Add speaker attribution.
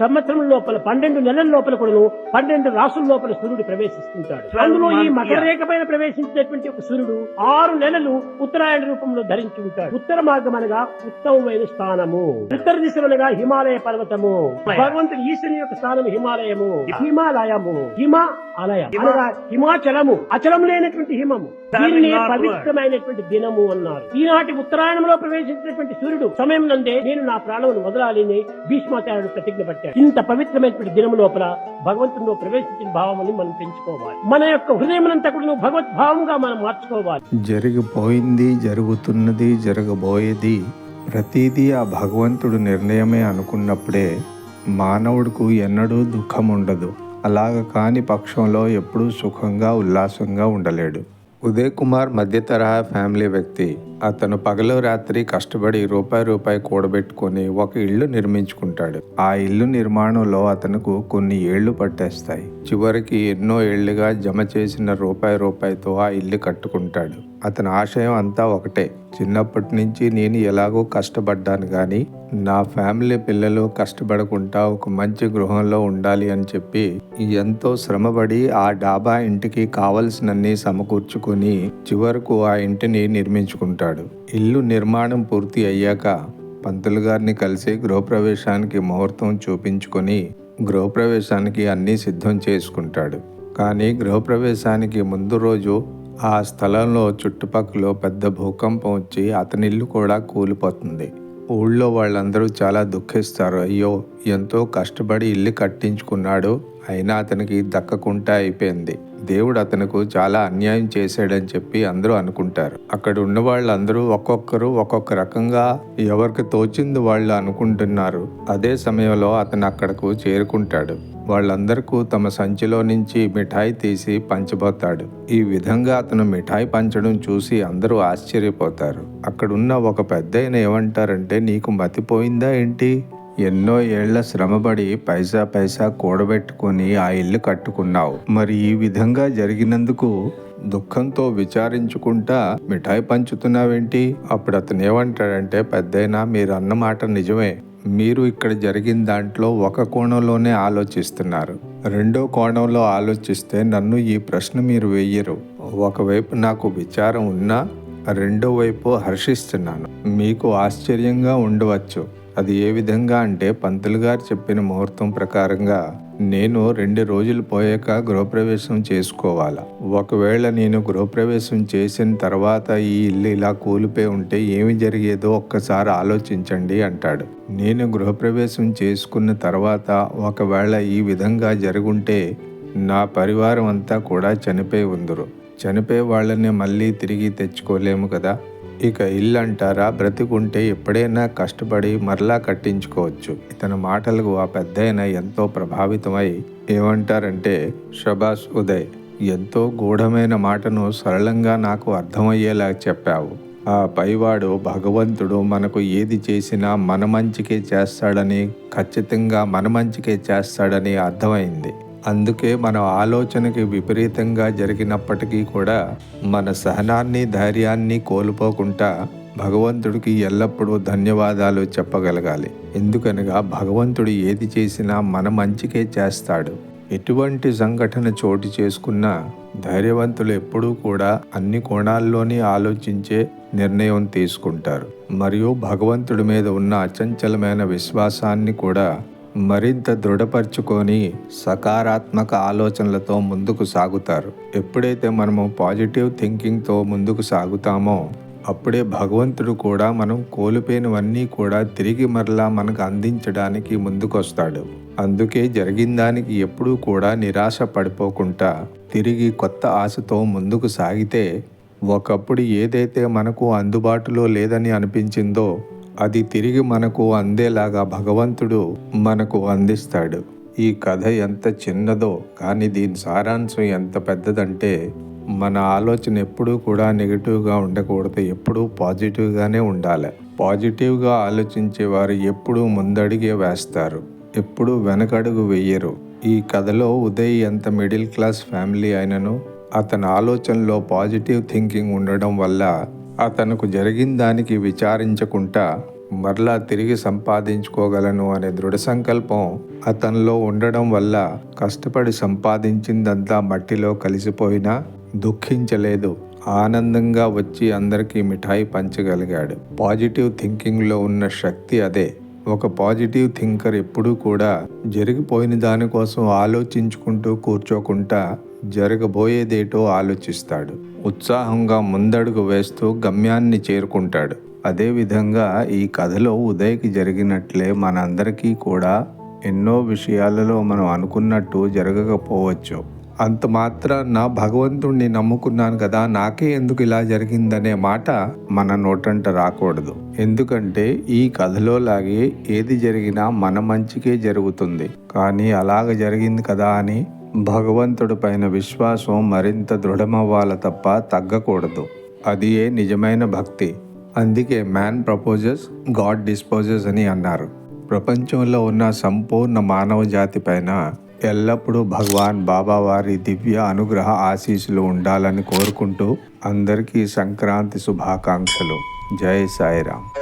Speaker 1: సంవత్సరం లోపల పన్నెండు నెలల లోపల కూడాను పన్నెండు రాసుల లోపల సూర్యుడు ప్రవేశిస్తుంటాడు. అందులో ఈ మకర రేఖ పైన ప్రవేశించినటువంటి ఒక సూర్యుడు ఆరు నెలలు ఉత్తరాయణ రూపంలో ధరించి ఉంటాడు. ఉత్తర మార్గం అనగా ఉత్తమమైన స్థానము. ఉత్తర దిశ అనగా హిమాలయ పర్వతము. భగవంతుడు ఈశ్వరుని యొక్క స్థానం హిమాలయము. హిమాలయము. హిమ ఆలయం. అనగా హిమాచలము. అచలం లేనటువంటి హిమము. దీనిని పవిత్రమైనటువంటి దినము అన్నారు. ఈనాటి ఉత్తరాయణంలో ప్రవేశించినటువంటి సూర్యుడు సమయం నందే నేను నా ప్రాణమును వదలాలని భీష్మాచార్యుడు ప్రతిజ్ఞ పట్టాడు. ఇంత పవిత్రమైనటువంటి దినము లోపల భగవంతుడు ప్రవేశించిన భావముని మనం పెంచుకోవాలి. మన యొక్క హృదయమునంతా కూడా భగవత్ భావంగా మనం మార్చుకోవాలి.
Speaker 2: జరిగిపోయింది జరుగుతున్నది జరగబోయేది ప్రతిదీ ఆ భగవంతుడు నిర్ణయమే అనుకున్నప్పుడే మానవుడికి ఎన్నడూ దుఃఖం ఉండదు అలాగ కాని పక్షంలో ఎప్పుడూ సుఖంగా ఉల్లాసంగా ఉండలేడు. ఉదయ్ కుమార్ మధ్యతరహా ఫ్యామిలీ వ్యక్తి. అతను పగలు రాత్రి కష్టపడి రూపాయి రూపాయి కూడబెట్టుకొని ఒక ఇల్లు నిర్మించుకుంటాడు. ఆ ఇల్లు నిర్మాణంలో అతనుకు కొన్ని ఏళ్ళు పట్టేస్తాయి. చివరికి ఎన్నో ఏళ్ళుగా జమ చేసిన రూపాయి రూపాయితో ఆ ఇల్లు కట్టుకుంటాడు. అతని ఆశయం అంతా ఒకటే. చిన్నప్పటి నుంచి నేను ఎలాగో కష్టపడ్డాను కానీ నా ఫ్యామిలీ పిల్లలు కష్టపడకుండా ఒక మంచి గృహంలో ఉండాలి అని చెప్పి ఎంతో శ్రమపడి ఆ డాబా ఇంటికి కావలసినన్ని సమకూర్చుకొని చివరకు ఆ ఇంటిని నిర్మించుకుంటాడు. ఇల్లు నిర్మాణం పూర్తి అయ్యాక పంతులు గారిని కలిసి గృహప్రవేశానికి ముహూర్తం చూపించుకొని గృహప్రవేశానికి అన్నీ సిద్ధం చేసుకుంటాడు. కానీ గృహప్రవేశానికి ముందు రోజు ఆ స్థలంలో చుట్టుపక్కల పెద్ద భూకంపం వచ్చి అతని ఇల్లు కూడా కూలిపోతుంది. ఊళ్ళో వాళ్ళందరూ చాలా దుఃఖిస్తారు. అయ్యో ఎంతో కష్టపడి ఇల్లు కట్టించుకున్నాడు. అయినా అతనికి దక్కకుండా అయిపోయింది. దేవుడు అతనుకు చాలా అన్యాయం చేశాడని చెప్పి అందరూ అనుకుంటారు. అక్కడ ఉన్న వాళ్ళందరూ ఒక్కొక్కరు ఒక్కొక్క రకంగా ఎవరికి తోచింది వాళ్ళు అనుకుంటున్నారు. అదే సమయంలో అతను అక్కడకు చేరుకుంటాడు. వాళ్ళందరికీ తమ సంచిలో నుంచి మిఠాయి తీసి పంచబోతాడు. ఈ విధంగా అతను మిఠాయి పంచడం చూసి అందరూ ఆశ్చర్యపోతారు. అక్కడున్న ఒక పెద్ద ఏమంటారంటే నీకు మతిపోయిందా ఏంటి? ఎన్నో ఏళ్ళ శ్రమపడి పైసా పైసా కూడబెట్టుకొని ఆ ఇల్లు కట్టుకున్నావు. మరి ఈ విధంగా జరిగినందుకు దుఃఖంతో విచారించుకుంటా మిఠాయి పంచుతున్నావేంటి? అప్పుడు అతను ఏమంటాడంటే పెద్దయినా మీరు అన్న మాట నిజమే. మీరు ఇక్కడ జరిగిన దాంట్లో ఒక కోణంలోనే ఆలోచిస్తున్నారు. రెండో కోణంలో ఆలోచిస్తే నన్ను ఈ ప్రశ్న మీరు వెయ్యరు ఒకవైపు నాకు విచారం ఉన్నా రెండో వైపు హర్షిస్తున్నాను. మీకు ఆశ్చర్యంగా ఉండవచ్చు. అది ఏ విధంగా అంటే పంతులు గారు చెప్పిన ముహూర్తం ప్రకారంగా నేను రెండు రోజులు పోయాక గృహప్రవేశం చేసుకోవాలా. ఒకవేళ నేను గృహప్రవేశం చేసిన తర్వాత ఈ ఇల్లు ఇలా కూలిపోయి ఉంటే ఏమి జరిగేదో ఒక్కసారి ఆలోచించండి అంటాడు. నేను గృహప్రవేశం చేసుకున్న తర్వాత ఒకవేళ ఈ విధంగా జరుగుంటే నా పరివారం అంతా కూడా చనిపోయి ఉందరు. చనిపోయే వాళ్ళని మళ్ళీ తిరిగి తెచ్చుకోలేము కదా. ఇక ఇల్లు అంటారా బ్రతికుంటే ఎప్పుడైనా కష్టపడి మరలా కట్టించుకోవచ్చు. ఇతని మాటలకు ఆ పెద్దయిన ఎంతో ప్రభావితమై ఏమంటారంటే షబాస్ ఉదయ్ ఎంతో గూఢమైన మాటను సరళంగా నాకు అర్థమయ్యేలా చెప్పావు. ఆ పైవాడు భగవంతుడు మనకు ఏది చేసినా మన మంచికే చేస్తాడని ఖచ్చితంగా మన మంచికే చేస్తాడని అర్థమైంది. అందుకే మన ఆలోచనకి విపరీతంగా జరిగినప్పటికీ కూడా మన సహనాన్ని ధైర్యాన్ని కోల్పోకుండా భగవంతుడికి ఎల్లప్పుడూ ధన్యవాదాలు చెప్పగలగాలి. ఎందుకనగా భగవంతుడు ఏది చేసినా మన మంచికే చేస్తాడు. ఎటువంటి సంఘటన చోటు చేసుకున్నా ధైర్యవంతులు ఎప్పుడూ కూడా అన్ని కోణాల్లోనే ఆలోచించే నిర్ణయం తీసుకుంటారు. మరియు భగవంతుడి మీద ఉన్న అచంచలమైన విశ్వాసాన్ని కూడా మరింత దృఢపరుచుకొని సకారాత్మక ఆలోచనలతో ముందుకు సాగుతారు. ఎప్పుడైతే మనము పాజిటివ్ థింకింగ్తో ముందుకు సాగుతామో అప్పుడే భగవంతుడు కూడా మనం కోల్పోయినవన్నీ కూడా తిరిగి మరలా మనకు అందించడానికి ముందుకొస్తాడు. అందుకే జరిగిన దానికి ఎప్పుడూ కూడా నిరాశ పడిపోకుండా తిరిగి కొత్త ఆశతో ముందుకు సాగితే ఒకప్పుడు ఏదైతే మనకు అందుబాటులో లేదని అనిపించిందో అది తిరిగి మనకు అందేలాగా భగవంతుడు మనకు అందిస్తాడు. ఈ కథ ఎంత చిన్నదో కానీ దీని సారాంశం ఎంత పెద్దదంటే మన ఆలోచన ఎప్పుడూ కూడా నెగిటివ్గా ఉండకూడదు ఎప్పుడూ పాజిటివ్గానే ఉండాలి. పాజిటివ్గా ఆలోచించే వారు ఎప్పుడూ ముందడిగే వేస్తారు ఎప్పుడూ వెనకడుగు వెయ్యరు ఈ కథలో ఉదయ్ ఎంత మిడిల్ క్లాస్ ఫ్యామిలీ అయినను అతని ఆలోచనలో పాజిటివ్ థింకింగ్ ఉండడం వల్ల అతనుకు జరిగిన దానికి విచారించకుండా మరలా తిరిగి సంపాదించుకోగలను అనే దృఢ సంకల్పం అతనిలో ఉండడం వల్ల కష్టపడి సంపాదించిందంతా మట్టిలో కలిసిపోయినా దుఃఖించలేదు. ఆనందంగా వచ్చి అందరికీ మిఠాయి పంచగలిగాడు. పాజిటివ్ థింకింగ్లో ఉన్న శక్తి అదే. ఒక పాజిటివ్ థింకర్ ఎప్పుడూ కూడా జరిగిపోయిన దానికోసం ఆలోచించుకుంటూ కూర్చోకుండా జరగబోయేదేటో ఆలోచిస్తాడు. ఉత్సాహంగా ముందడుగు వేస్తూ గమ్యాన్ని చేరుకుంటాడు. అదేవిధంగా ఈ కథలో ఉదయ్కి జరిగినట్లే మనందరికీ కూడా ఎన్నో విషయాలలో మనం అనుకున్నట్టు జరగకపోవచ్చు. అంత మాత్రాన భగవంతుణ్ణి నమ్ముకున్నాను కదా నాకే ఎందుకు ఇలా జరిగిందనే మాట మన నోటంట రాకూడదు. ఎందుకంటే ఈ కథలో లాగే ఏది జరిగినా మన మంచికే జరుగుతుంది. కానీ అలాగ జరిగింది కదా అని భగవంతుడి పైన విశ్వాసం మరింత దృఢమవ్వాలి తప్ప తగ్గకూడదు. అది ఏ నిజమైన భక్తి. అందుకే మ్యాన్ ప్రపోజెస్ గాడ్ డిస్పోజెస్ అని అన్నారు. ప్రపంచంలో ఉన్న సంపూర్ణ మానవ జాతి పైన ఎల్లప్పుడూ భగవాన్ బాబా వారి దివ్య అనుగ్రహ ఆశీస్సులు ఉండాలని కోరుకుంటూ అందరికీ సంక్రాంతి శుభాకాంక్షలు. జై సాయిరామ్.